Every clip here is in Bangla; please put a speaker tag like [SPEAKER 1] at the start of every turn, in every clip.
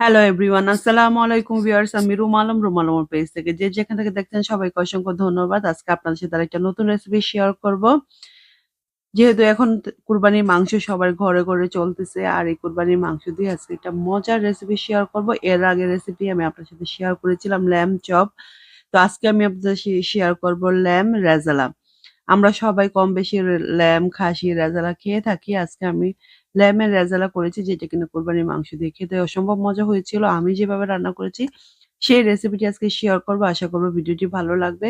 [SPEAKER 1] হ্যালো এভরিওয়ান আসসালামু আলাইকুম ভিউয়ার্স আমি রুম আলম আলমের পেজ থেকে। যে যেখান থেকে দেখছেন, সবাইকে অসংখ্য ধন্যবাদ। আজকে আপনাদের সাথে একটা নতুন রেসিপি শেয়ার করব। যেহেতু এখন কুরবানির মাংস সবার ঘরে ঘরে চলতেছে, আর এই কুরবানির মাংস দিয়ে আজকে একটা মজার রেসিপি শেয়ার করব। এর আগে রেসিপি আমি আপনার সাথে শেয়ার করেছিলাম ল্যাম চপ তো আজকে আমি আপনাদের শেয়ার করব ল্যাম রেজালা আমরা সবাই কম বেশি ল্যাম খাসি রেজালা খেয়ে থাকি। আজকে আমি ল্যামের রেজালা করেছি, যেটা কিনা কোরবানির মাংস দিয়ে খেতে অসম্ভব মজা হয়েছিল। আমি যেভাবে রান্না করেছি, সেই রেসিপিটি আজকে শেয়ার করব। আশা করব ভিডিওটি ভালো লাগবে।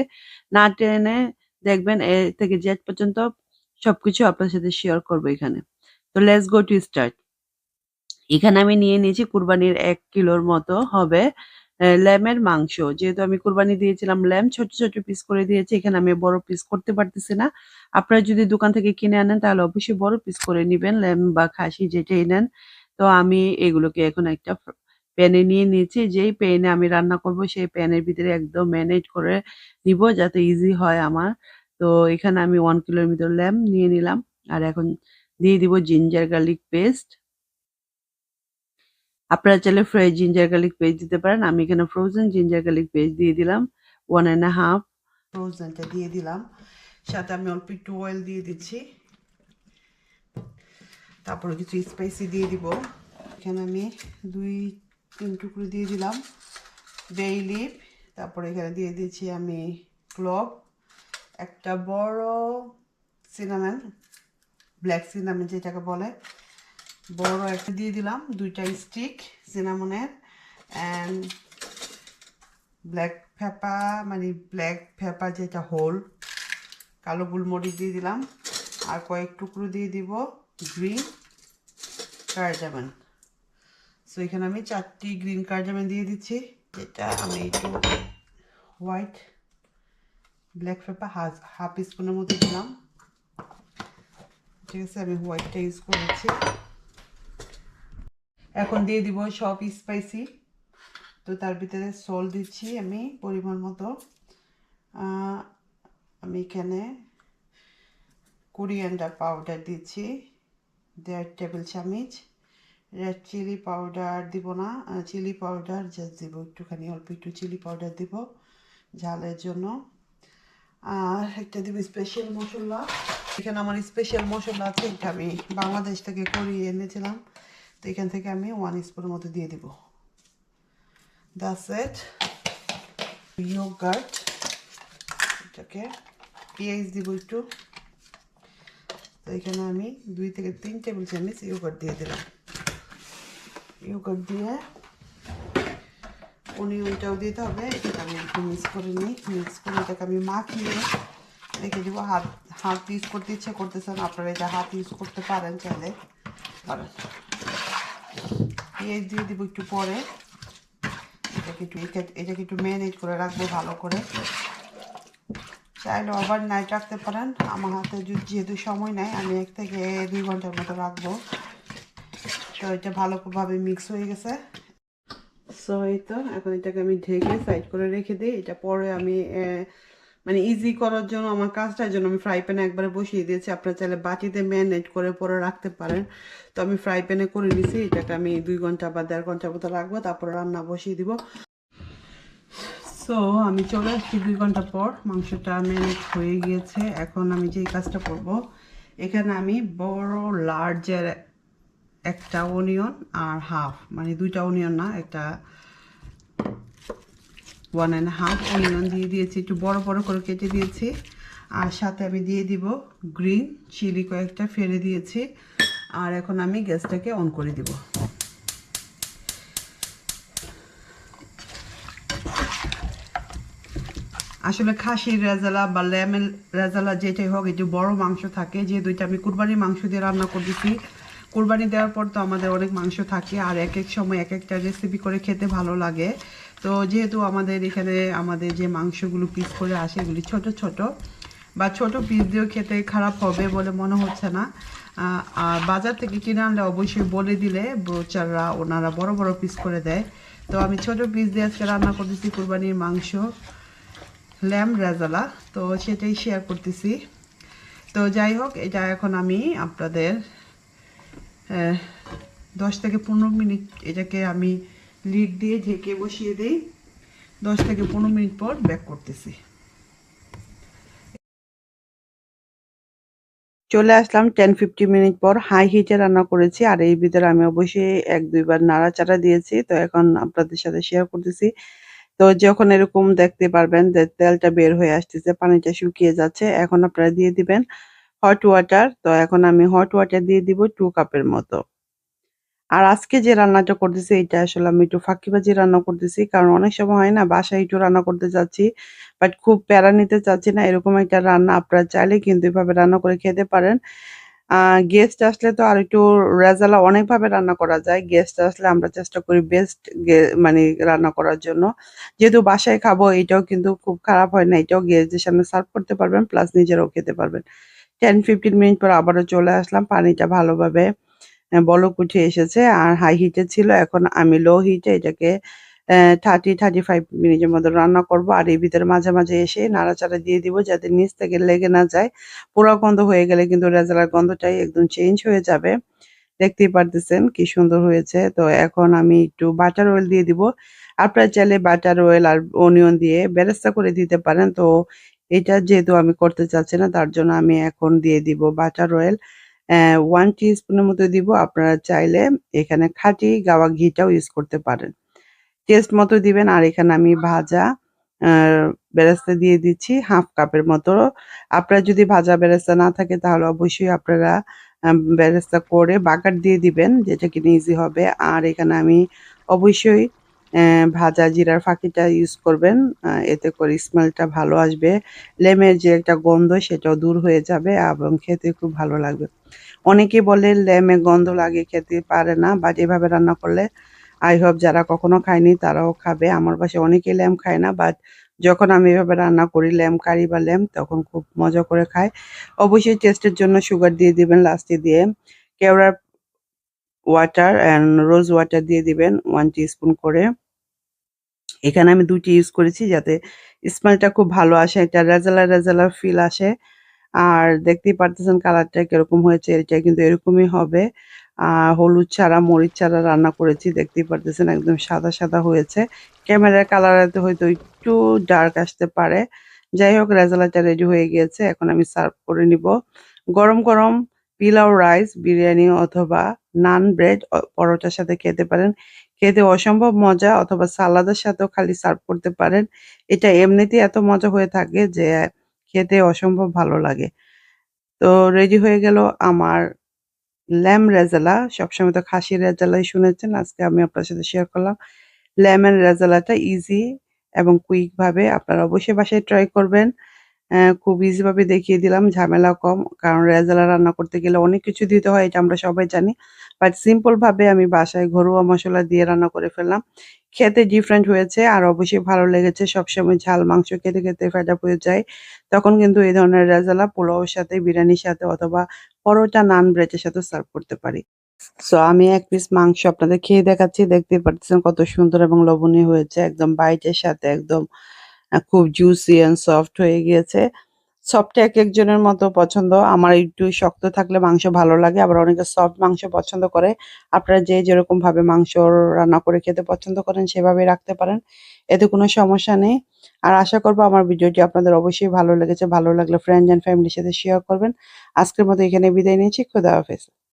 [SPEAKER 1] না টেনে দেখবেন, এ থেকে জেড পর্যন্ত সবকিছু আপনার সাথে শেয়ার করব এখানে। তো লেটস গো টু স্টার্ট এখানে আমি নিয়ে নিয়েছি কুরবানির এক কিলোর মতো হবে। ল্যামের মাংস। যেহেতু আমি কুরবানি দিয়েছিলাম ল্যাম, ছোট ছোট পিস করে দিয়েছি, এখানে আমি বড় পিস করতে পারতেছি না। আপনারা যদি দোকান থেকে কিনে আনেন, তাহলে অবশ্যই বড় পিস করে নিবেন, ল্যাম বা খাসি যেটাই নেন। তো আমি এগুলোকে এখন একটা প্যানে নিয়ে নিয়েছি। যেই প্যানে আমি রান্না করব, সেই প্যানের ভিতরে একদম ম্যানেজ করে নিব, যাতে ইজি হয় আমার। তো এখানে আমি ওয়ান কিলোর ভিতর ল্যাম নিয়ে নিলাম। আর এখন দিয়ে দিব জিঞ্জার গার্লিক পেস্ট আপনারা চাইলে ফ্রেশ জিঞ্জার গার্লিক পেস্ট দিতে পারেন। আমি এখানে ফ্রোজেন জিঞ্জার গার্লিক পেস্ট দিয়ে দিলাম। ওয়ান অ্যান্ড হাফ ফ্রোজেনটা দিয়ে দিলাম। সাথে আমি অল্প একটু অয়েল দিয়ে দিচ্ছি। তারপরে কিছু স্পাইসি দিয়ে দিব। এখানে আমি দুই, তিন টুকরো দিয়ে দিলাম। বে লিপ তারপরে এখানে দিয়ে দিচ্ছি আমি ক্লভ একটা বড় সিনামেন ব্ল্যাক সিনামেন যেটাকে বলে। বড় একটা দিয়ে দিলাম, দুইটা স্টিক সিনামনের অ্যান্ড ব্ল্যাক পেপা মানে ব্ল্যাক পেপা যেটা হোল কালো গোলমরিচ দিয়ে দিলাম, আর কয়েক টুকরো দিয়ে দিব গ্রিন কার্জামেন সো এখানে আমি চারটি গ্রিন কার্জামেন দিয়ে দিচ্ছি, যেটা আমি একটু white black pepper half half স্পুনের মতো দিলাম। ঠিক আছে, আমি হোয়াইটটা ইউজ করেছি। এখন দিয়ে দিব সব স্পাইসি। তো তার ভিতরে সল্ট দিচ্ছি আমি পরিমাণ মতো। আমি এখানে কোরিয়ান্ডার পাউডার দিচ্ছি। দেড় টেবিল চামচ। রেড চিলি পাউডার দিব না। চিলি পাউডার জাস্ট দিব একটুখানি, অল্প একটু চিলি পাউডার দিব ঝালের জন্য। আর একটা দিব স্পেশাল মশলা। এখানে আমার স্পেশাল মশলা আছে, এটা আমি বাংলাদেশ থেকে করিয়ে এনেছিলাম। তো এখান থেকে আমি ওয়ান স্পুনের মতো দিয়ে দিব। দ্যাটস ইট ইয়োগার্ট এটাকে পেঁয়াজ দিব একটু। তো এখানে আমি দুই থেকে তিন টেবিল চামচ ইয়োগার্ট দিয়ে দিলাম। ইয়োগার্ট দিয়ে অনিয়নটাও দিতে হবে। এটাকে আমি একটু মিক্স করে নিই। মিক্স করে এটাকে আমি মাখিয়ে রেখে দিব। হাত হাত ইউজ করতে ইচ্ছে করতেছেন আপনারা এটা হাত ইউজ করতে পারেন চাইলে। পারেন। পেঁয়াজ দিয়ে দিব একটু পরে। এটাকে একটু এটাকে একটু ম্যানেজ করে রাখব ভালো করে। চাইলে ওভার নাইট রাখতে পারেন। আমার হাতে যেহেতু সময় নাই, আমি এক থেকে দুই ঘণ্টার মতো রাখব। তো এটা ভালোভাবে মিক্স হয়ে গেছে। সো এই তো, এখন এটাকে আমি ঢেকে সাইড করে রেখে দিই। এটা পরে আমি মানে ইজি করার জন্য, আমার কাজটার জন্য আমি ফ্রাই প্যানে একবারে বসিয়ে দিয়েছি। আপনারা চাইলে বাটিতে ম্যারিনেট করে পরে রাখতে পারেন। তো আমি ফ্রাই প্যানে করে নিছি, এটাকে আমি দুই ঘণ্টা বা দেড় ঘণ্টার মতো রাখব, তারপর রান্না বসিয়ে দিব। সো আমি চলে আসছি দুই ঘণ্টা পর, মাংসটা ম্যানেজ হয়ে গিয়েছে। এখন আমি যেই কাজটা করব, এখানে আমি বড় লার্জের একটা অনিয়ন আর হাফ মানে দুইটা অনিয়ন না, একটা ওয়ান অ্যান্ড হাফ অনিয়ন দিয়ে দিয়েছি, একটু বড় বড় করে কেটে দিয়েছি। আর সাথে আমি দিয়ে দিব গ্রিন চিলি কয়েকটা ফেলে দিয়েছি। আর এখন আমি গ্যাসটাকে অন করে দিব। আসলে খাসির রেজালা বা ল্যামের রেজালা যেটাই হোক, একটু বড় মাংস থাকে। যে দুইটা আমি কুরবানির মাংস দিয়ে রান্না করতেছি, কুরবানি দেওয়ার পর তো আমাদের অনেক মাংস থাকে। আর এক এক সময় এক একটা রেসিপি করে খেতে ভালো লাগে। তো যেহেতু আমাদের এখানে আমাদের যে মাংসগুলো পিস করে আসে, এগুলি ছোট ছোট, বা ছোট পিস দিয়েও খেতে খারাপ হবে বলে মনে হচ্ছে না। আর বাজার থেকে কিনে আনলে অবশ্যই বলে দিলে ব্রোচাররা ওনারা বড় বড় পিস করে দেয়। তো আমি ছোট পিস দিয়ে আজকে রান্না করতেছি কুরবানির মাংস ল্যাম রেজালা তো সেটাই শেয়ার করতেছি। তো যাই হোক, এটা এখন আমি আপনাদের দশ থেকে পনেরো মিনিট এটাকে আমি লিড দিয়ে ঢেকে বসিয়ে দেই। দশ থেকে পনেরো মিনিট পর ব্যাক করতেছি। চলে আসলাম টেন ফিফটি মিনিট পর। হাই হিটে রান্না করেছি আর এই ভিতরে আমি অবশ্যই এক, দুইবার নাড়াচাড়া দিয়েছি। তো এখন আপনাদের সাথে শেয়ার করতেছি। তো যখন এরকম দেখতে পারবেন যে তেলটা বের হয়ে আসতেছে, পানিটা শুকিয়ে যাচ্ছে, এখন আপনারা দিয়ে দিবেন হট ওয়াটার তো এখন আমি হট ওয়াটার দিয়ে দিব টু কাপের মতো। আর আজকে যে রান্নাটা করতেছি এটা আসলে আমি একটু ফাঁকিবাজি রান্না করতেছি। কারণ অনেক সময় হয় না, বাসায় একটু রান্না করতে চাচ্ছি বাট খুব প্যারা নিতে চাচ্ছি না। এরকম একটা রান্না আপনারা চাইলে কিন্তু এভাবে রান্না করে খেতে পারেন। গেস্ট আসলে তো আর একটু রেজালা অনেকভাবে রান্না করা যায়। গেস্ট আসলে আমরা চেষ্টা করি বেস্ট মানে রান্না করার জন্য। যেহেতু বাসায় খাব, এটাও কিন্তু খুব খারাপ হয় না। এটাও গেস্টদের সামনে সার্ভ করতে পারবেন প্লাস নিজেরাও খেতে পারবেন। টেন ফিফটিন মিনিট পর আবারও চলে আসলাম, পানিটা ভালোভাবে বলক উঠে এসেছে। আর হাই হিটে ছিল, এখন আমি লো হিটে এটাকে থার্টি থার্টি ফাইভ মিনিটের মতো রান্না করব। আর এই ভিতরে মাঝে মাঝে এসে নাড়াচাড়া দিয়ে দিব যাতে নিচ থেকে লেগে না যায়। পুরো গন্ধ হয়ে গেলে কিন্তু রেজালার গন্ধটাই একদম চেঞ্জ হয়ে যাবে। দেখতেই পারতেছেন কি সুন্দর হয়েছে। তো এখন আমি একটু বাটার অয়েল দিয়ে দিব। আপনারা চাইলে বাটার অয়েল আর অনিয়ন দিয়ে বেরেস্তা করে দিতে পারেন। তো এটা যেহেতু আমি করতে চাচ্ছি না, তার জন্য আমি এখন দিয়ে দিব বাটার অয়েল ওয়ান স্পুনের মতো দিব। আপনারা চাইলে এখানে খাঁটি গাওয়া ঘিটাও ইউজ করতে পারেন। টেস্ট মতো দিবেন। আর এখানে আমি ভাজা বেরেস্তা দিয়ে দিচ্ছি হাফ কাপের মতো। আপনারা যদি ভাজা বেরেস্তা না থাকে, তাহলে অবশ্যই আপনারা বেরেস্তা করে বাগার দিয়ে দিবেন, যেটা কিনে ইজি হবে। আর এখানে আমি অবশ্যই ভাজা জিরার ফাঁকিটা ইউজ করবেন। এতে করে স্মেলটা ভালো আসবে। লেমের যে একটা গন্ধ, সেটাও দূর হয়ে যাবে এবং খেতে খুব ভালো লাগবে। অনেকে বলে লেমে গন্ধ লাগে, খেতে পারে না বাট এভাবে রান্না করলে আই হোপ যারা কখনো খায়নি তারাও খাবে। আমার পাশে অনেকেই ল্যাম খায় না বাট যখন আমি এভাবে রান্না করি ল্যাম কারি বা ল্যাম তখন খুব মজা করে খায়। অবশ্যই টেস্টের জন্য সুগার দিয়ে দিবেন লাস্টে দিয়ে কেওড়ার ওয়াটার অ্যান্ড রোজ ওয়াটার দিয়ে দিবেন ওয়ান স্পুন করে। এখানে আমি দুটি ইউজ করেছি যাতে স্মেলটা খুব ভালো আসে এটা রেজালা রেজালা ফিল আসে। আর দেখতেই পারতেছেন কালারটা কীরকম হয়েছে, এটা কিন্তু এরকমই হবে। হলুদ ছাড়া, মরিচ ছাড়া রান্না করেছি, দেখতেই পারতেছেন একদম সাদা সাদা হয়েছে। ক্যামেরার কালারতে হয়তো একটু ডার্ক আসতে পারে। যাই হোক, রেজালাটা রেডি হয়ে গিয়েছে, এখন আমি সার্ভ করে নিব। গরম গরম পিলাও রাইস বিরিয়ানি অথবা নান ব্রেড পরোটার সাথে খেতে পারেন। খেতে অসম্ভব মজা অথবা সালাদের সাথেও খালি সার্ভ করতে পারেন। এটা এমনিতেই এত মজা হয়ে থাকে যে খেতে অসম্ভব ভালো লাগে। তো রেডি হয়ে গেল আমার ল্যাম রেজালা সবসময় তো খাসি রেজালাই শুনেছেন, আজকে আমি আপনার সাথে শেয়ার করলাম। ল্যাম অ্যান্ড রেজালাটা ইজি এবং কুইকভাবে আপনারা অবশ্যই বাসায় ট্রাই করবেন। খুব ইজি ভাবে দেখিয়ে দিলাম, ঝামেলা কম, কারণ রেজালা রান্না করতে গেলে অনেক কিছু দিতে হয়, এটা আমরা সবাই জানি। বাট সিম্পল ভাবে আমি বাসায় ঘরোয়া মশলা দিয়ে রান্না করে ফেললাম। খেতে ডিফারেন্ট হয়েছে, আর অবশ্যই ভালো লেগেছে। সবসময় ঝাল মাংস খেতে খেতে ফেটা হয়ে যায়। তখন কিন্তু এই ধরনের রেজালা পোলাওর সাথে, বিরিয়ানির সাথে, অথবা পরোটা নান ব্রেডের সাথে সার্ভ করতে পারি। সো আমি এক পিস মাংস আপনাদের খেয়ে দেখাচ্ছি। দেখতে পাচ্ছেন কত সুন্দর এবং লবণীয় হয়েছে। একদম বাইটের সাথে, একদম খুব জুসি এন্ড সফট হয়ে গিয়েছে। সফট এক একজনের মতো পছন্দ। আমার একটু শক্ত থাকলে মাংস ভালো লাগে, আবার অনেকে সফট মাংস পছন্দ করে। আপনারা যে যেরকম ভাবে মাংস রান্না করে খেতে পছন্দ করেন, সেভাবে রাখতে পারেন। এতে কোনো সমস্যা নেই। আর আশা করব আমার ভিডিওটি আপনাদের অবশ্যই ভালো লেগেছে। ভালো লাগলে ফ্রেন্ডস অ্যান্ড ফ্যামিলির সাথে শেয়ার করবেন। আজকের মতো এখানে বিদায় নিয়েছি খুদা হাফেজ।